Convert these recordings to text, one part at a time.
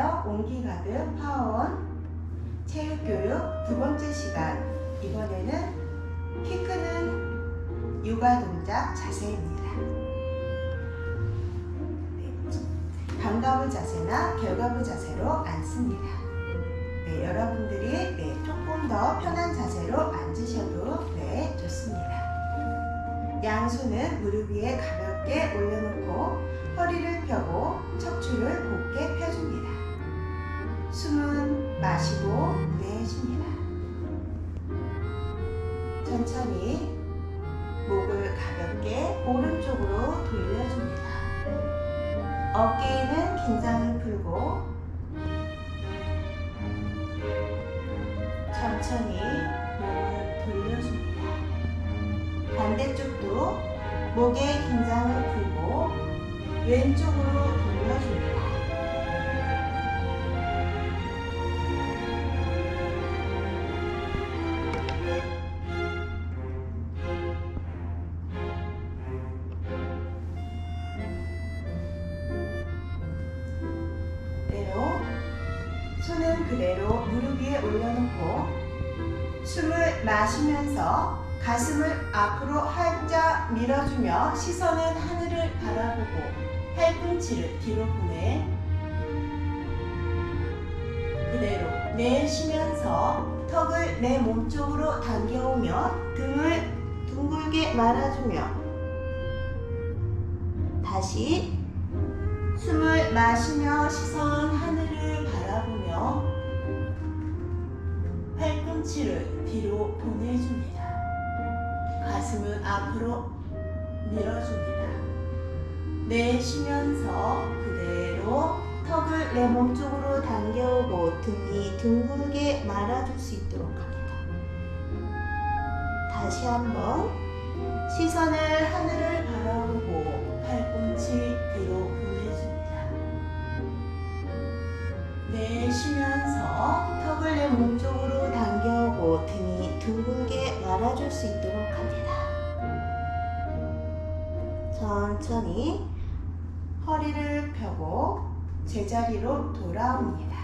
안녕하세요. 온기 가득 파원 체육교육 두 번째 시간. 이번에는 키 크는 육아 동작 자세입니다. 네, 반가운 자세나 결과부 자세로 앉습니다. 네, 여러분들이 네, 조금 더 편한 자세로 앉으셔도 네, 좋습니다. 양손은 무릎 위에 가볍게 올려놓고 허리를 펴고 척추를 곧게 펴줍니다. 숨은 마시고 내쉽니다. 천천히 목을 가볍게 오른쪽으로 돌려줍니다. 어깨에 는 긴장을 풀고 천천히 목을 돌려줍니다. 반대쪽도 목에 긴장을 풀고 왼쪽으로 돌려줍니다. 그대로 손은 그대로 무릎 위에 올려놓고 숨을 마시면서 가슴을 앞으로 활짝 밀어주며 시선은 하늘을 바라보고 팔꿈치를 뒤로 보내 그대로 내쉬면서 턱을 내 몸쪽으로 당겨오며 등을 둥글게 말아주며 다시 숨을 마시며 시선 하늘을 바라보며 팔꿈치를 뒤로 보내줍니다. 가슴은 앞으로 밀어줍니다. 내쉬면서 그대로 턱을 내 몸쪽으로 당겨오고 등이 둥글게 말아줄 수 있도록 합니다. 다시 한번 시선을 하늘을 바라보고 팔꿈치 뒤로 내쉬면서 턱을 내 몸쪽으로 당겨오고 등이 둥글게 말아줄 수 있도록 합니다. 천천히 허리를 펴고 제자리로 돌아옵니다.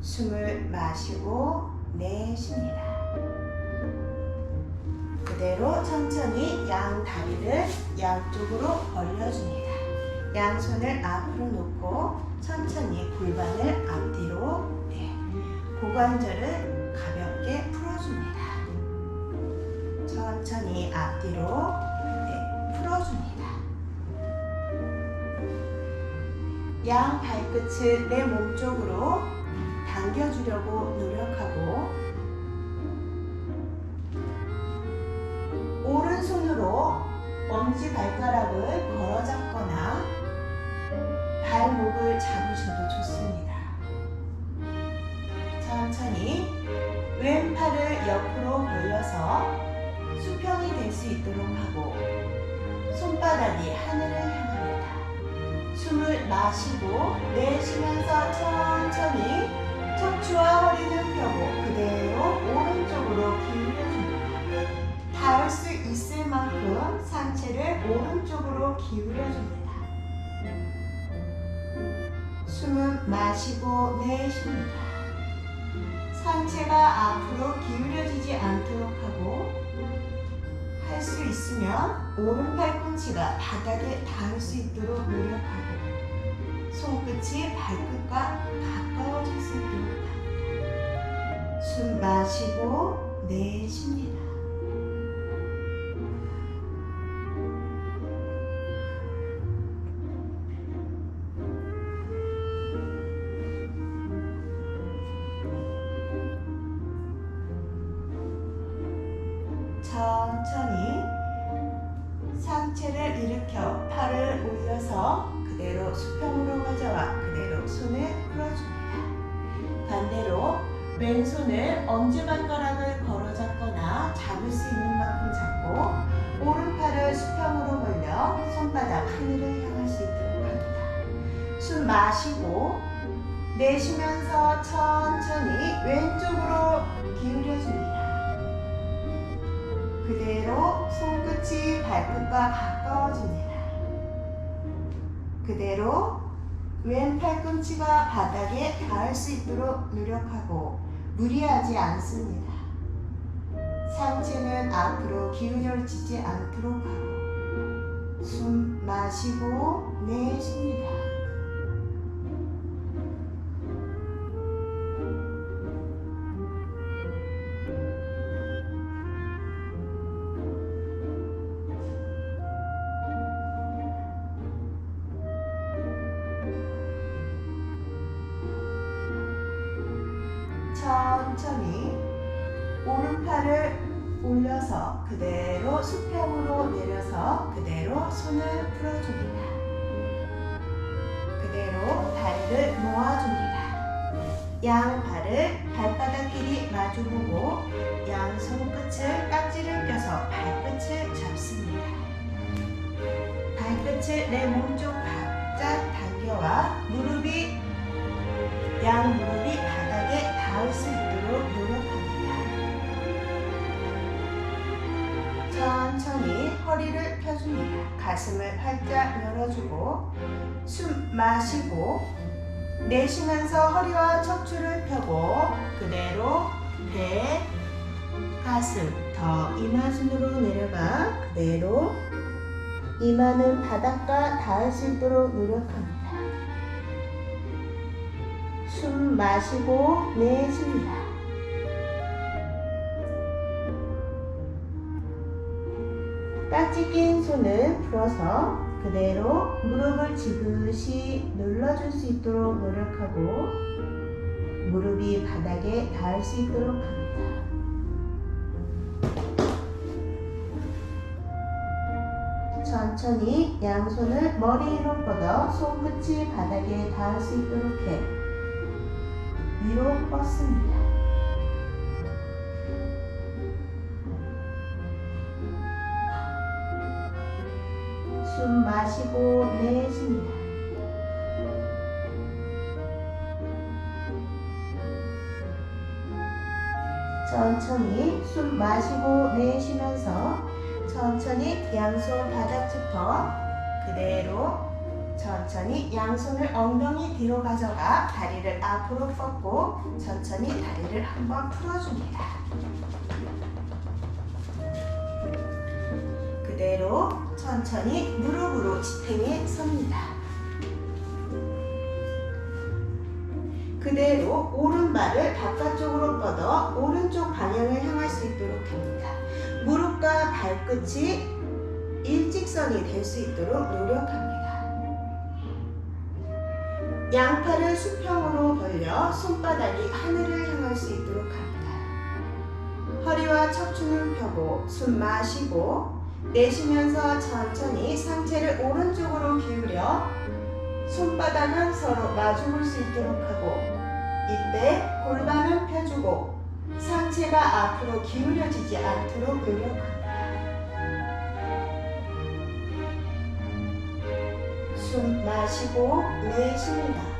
숨을 마시고 내쉽니다. 그대로 천천히 양 다리를 양쪽으로 벌려줍니다. 양손을 앞으로 놓고 천천히 골반을 앞뒤로 네, 고관절을 가볍게 풀어줍니다. 천천히 앞뒤로 네, 풀어줍니다. 양 발끝을 내 몸 쪽으로 당겨주려고 노력하고 오른손으로 엄지 발가락을 걸어 잡거나 잡으셔도 좋습니다. 천천히 왼팔을 옆으로 벌려서 수평이 될 수 있도록 하고 손바닥이 하늘을 향합니다. 숨을 마시고 내쉬면서 천천히 척추와 허리는 펴고 그대로 오른쪽으로 기울여줍니다. 닿을 수 있을 만큼 상체를 오른쪽으로 기울여줍니다. 숨은 마시고 내쉽니다. 상체가 앞으로 기울여지지 않도록 하고 할 수 있으면 오른 팔꿈치가 바닥에 닿을 수 있도록 노력하고 손끝이 발끝과 가까워질 수 있도록 합니다. 숨 마시고 내쉽니다. 올려서 그대로 수평으로 가져와 그대로 손을 풀어줍니다. 반대로 왼손을 엄지발가락을 걸어 잡거나 잡을 수 있는 만큼 잡고 오른팔을 수평으로 벌려 손바닥 하늘을 향할 수 있도록 합니다. 숨 마시고 내쉬면서 천천히 왼쪽으로 기울여줍니다. 그대로 손끝이 발끝과 가까워집니다. 그대로 왼 팔꿈치가 바닥에 닿을 수 있도록 노력하고 무리하지 않습니다. 상체는 앞으로 기울여지지 않도록 하고 숨 마시고 내쉽니다. 손을 풀어줍니다. 그대로 다리를 모아줍니다. 양 발을 발바닥끼리 마주보고 양 손끝을 깍지를 껴서 발끝을 잡습니다. 발끝을 내 몸 쪽 바짝 당겨와 무릎이 양 무릎이 바닥에 닿을 수 있도록 허리를 펴줍니다. 가슴을 활짝 열어주고 숨 마시고 내쉬면서 허리와 척추를 펴고 그대로 배, 가슴 더 이마순으로 내려가 그대로 이마는 바닥과 닿을 수 있도록 노력합니다. 숨 마시고 내쉽니다. 깍지 낀 손을 풀어서 그대로 무릎을 지그시 눌러줄 수 있도록 노력하고 무릎이 바닥에 닿을 수 있도록 합니다. 천천히 양손을 머리 위로 뻗어 손끝이 바닥에 닿을 수 있도록 해 위로 뻗습니다. 마시고 내쉽니다. 천천히 숨 마시고 내쉬면서 천천히 양손 바닥부터 그대로 천천히 양손을 엉덩이 뒤로 가져가 다리를 앞으로 뻗고 천천히 다리를 한번 풀어줍니다. 그대로 천천히 무릎으로 지탱해 섭니다. 그대로 오른발을 바깥쪽으로 뻗어 오른쪽 방향을 향할 수 있도록 합니다. 무릎과 발끝이 일직선이 될 수 있도록 노력합니다. 양팔을 수평으로 벌려 손바닥이 하늘을 향할 수 있도록 합니다. 허리와 척추는 펴고 숨 마시고 내쉬면서 천천히 상체를 오른쪽으로 기울여 손바닥은 서로 마주볼 수 있도록 하고 이때 골반을 펴주고 상체가 앞으로 기울여지지 않도록 노력합니다. 숨 마시고 내쉽니다.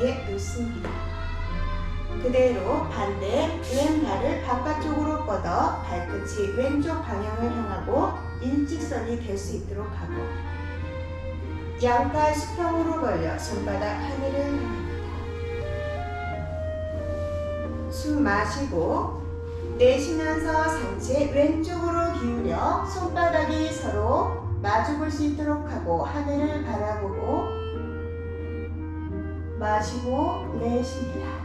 제자리에 놓습니다. 그대로 반대 왼발을 바깥쪽으로 뻗어 발끝이 왼쪽 방향을 향하고 일직선이 될 수 있도록 하고 양팔 수평으로 벌려 손바닥 하늘을 향합니다. 숨 마시고 내쉬면서 상체 왼쪽으로 기울여 손바닥이 서로 마주 볼 수 있도록 하고 하늘을 바라보고 마시고 내쉽니다.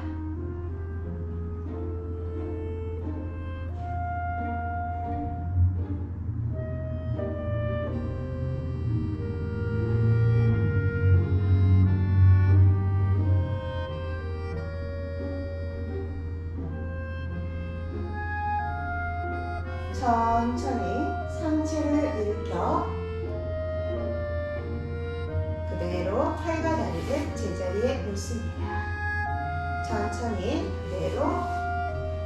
그대로 팔과 다리를 제자리에 놓습니다. 천천히 그대로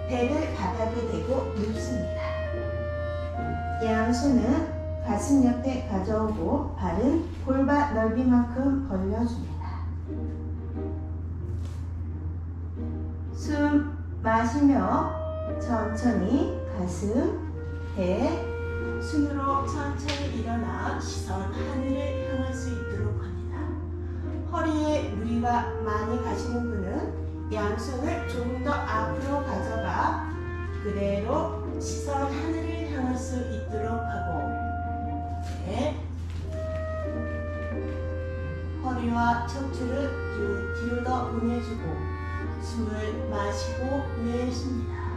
배를 바닥에 대고 눕습니다. 양손은 가슴 옆에 가져오고 발은 골반 넓이만큼 벌려줍니다. 숨 마시며 천천히 가슴, 배, 숨으로 천천히 일어나 시선 하늘을 향할 수 있도록 합니다. 허리에 무리가 많이 가시는 분은 양손을 조금 더 앞으로 가져가 그대로 시선 하늘을 향할 수 있도록 하고 네. 허리와 척추를 뒤로 더 보내주고 숨을 마시고 내쉽니다.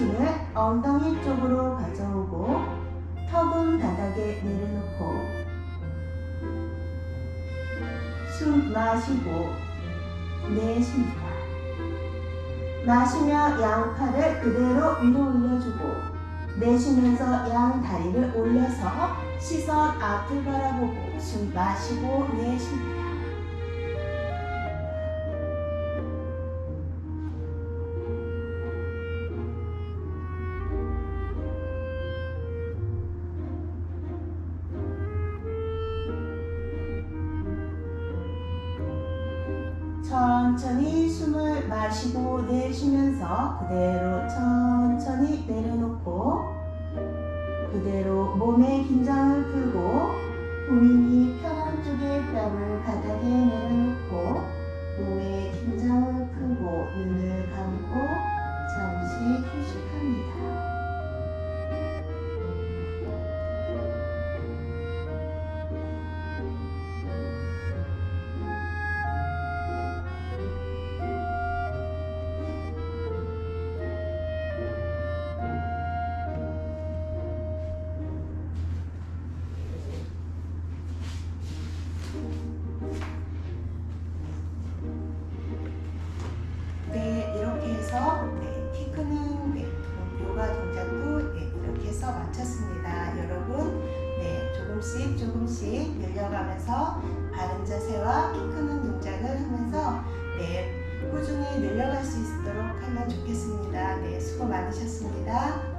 양심을 엉덩이 쪽으로 가져오고 턱은 바닥에 내려놓고 숨 마시고 내쉽니다. 마시며 양팔을 그대로 위로 올려주고 내쉬면서 양 다리를 올려서 시선 앞을 바라보고 숨 마시고 내쉽니다. 천천히 숨을 마시고 내쉬면서 그대로 천천히 내려놓고 그대로 몸의 긴장을 풀고 고민이 편한 쪽의 뺨을 바닥에 내려놓고 몸의 긴장을 풀고 눈을 감고 잠시 휴식합니다. 해서 네, 키 크는 네, 요가 동작도 네, 이렇게 해서 마쳤습니다. 여러분, 네, 조금씩 조금씩 늘려가면서 바른 자세와 키 크는 동작을 하면서 네, 꾸준히 늘려갈 수 있도록 하면 좋겠습니다. 네, 수고 많으셨습니다.